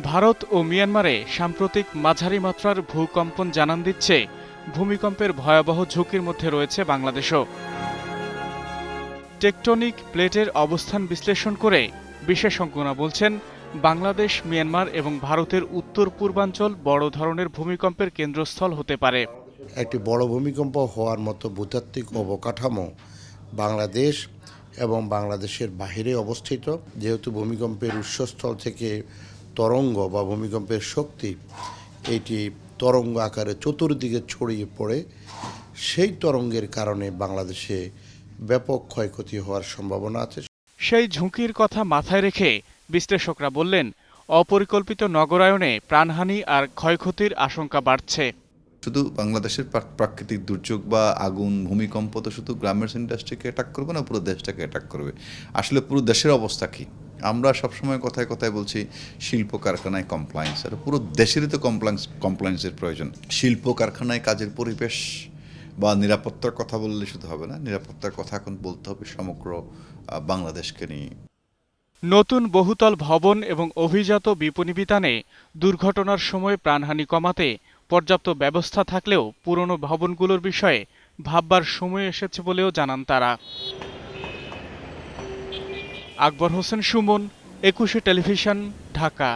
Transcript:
ভারত ও মিয়ানমারে সাম্প্রতিক মাঝারি মাত্রার ভূকম্পন জানান দিচ্ছে, ভূমিকম্পের ভয়াবহ ঝুঁকির মধ্যে রয়েছে বাংলাদেশও। টেকটনিক প্লেটের অবস্থান বিশ্লেষণ করে বিশেষজ্ঞরা বলছেন, বাংলাদেশ, মিয়ানমার এবং ভারতের উত্তর পূর্বাঞ্চল বড় ধরনের ভূমিকম্পের কেন্দ্রস্থল হতে পারে। একটি বড় ভূমিকম্প হওয়ার মতো ভূতাত্ত্বিক অবকাঠামো বাংলাদেশ এবং বাংলাদেশের বাহিরে অবস্থিত, যেহেতু ভূমিকম্পের উৎসস্থল থেকে তরঙ্গ বা ভূমিকম্পের শক্তি এটি তরঙ্গ আকারে চতুর্দিকে ছড়িয়ে পড়ে সেই তরঙ্গের কারণে বাংলাদেশে ব্যাপক ক্ষয়ক্ষতি হওয়ার সম্ভাবনা আছে। সেই ঝুঁকির কথা মাথায় রেখে বিশ্লেষকরা বললেন অপরিকল্পিত নগরায়নে প্রাণহানি আর ক্ষয়ক্ষতির আশঙ্কা বাড়ছে। শুধু বাংলাদেশের প্রাকৃতিক দুর্যোগ বা আগুন ভূমিকম্প তো শুধু গ্রামের ইন্ডাস্ট্রিকে অ্যাটাক করবে না পুরো দেশটাকে অ্যাটাক করবে। আসলে পুরো দেশের অবস্থা কী? আমরা সবসময় কথায় কথায় বলছি শিল্প কারখানায় কমপ্লায়েন্স আর পুরো দেশেরই তো কমপ্লায়েন্স কমপ্লায়েন্সের প্রয়োজন। শিল্প কারখানায় কাজের পরিবেশ বা নিরাপত্তার কথা বললে শুধু হবে না, নিরাপত্তার কথা এখন বলতে হবে সমগ্র বাংলাদেশকে নিয়ে। নতুন বহুতল ভবন এবং অভিজাত বিপণী বিতানে দুর্ঘটনার সময় প্রাণহানি কমাতে পর্যাপ্ত ব্যবস্থা থাকলেও পুরনো ভবনগুলোর বিষয়ে ভাববার সময় এসেছে বলেও জানান তারা। আকবর হোসেন সুমন একুশে টেলিভিশন ঢাকা।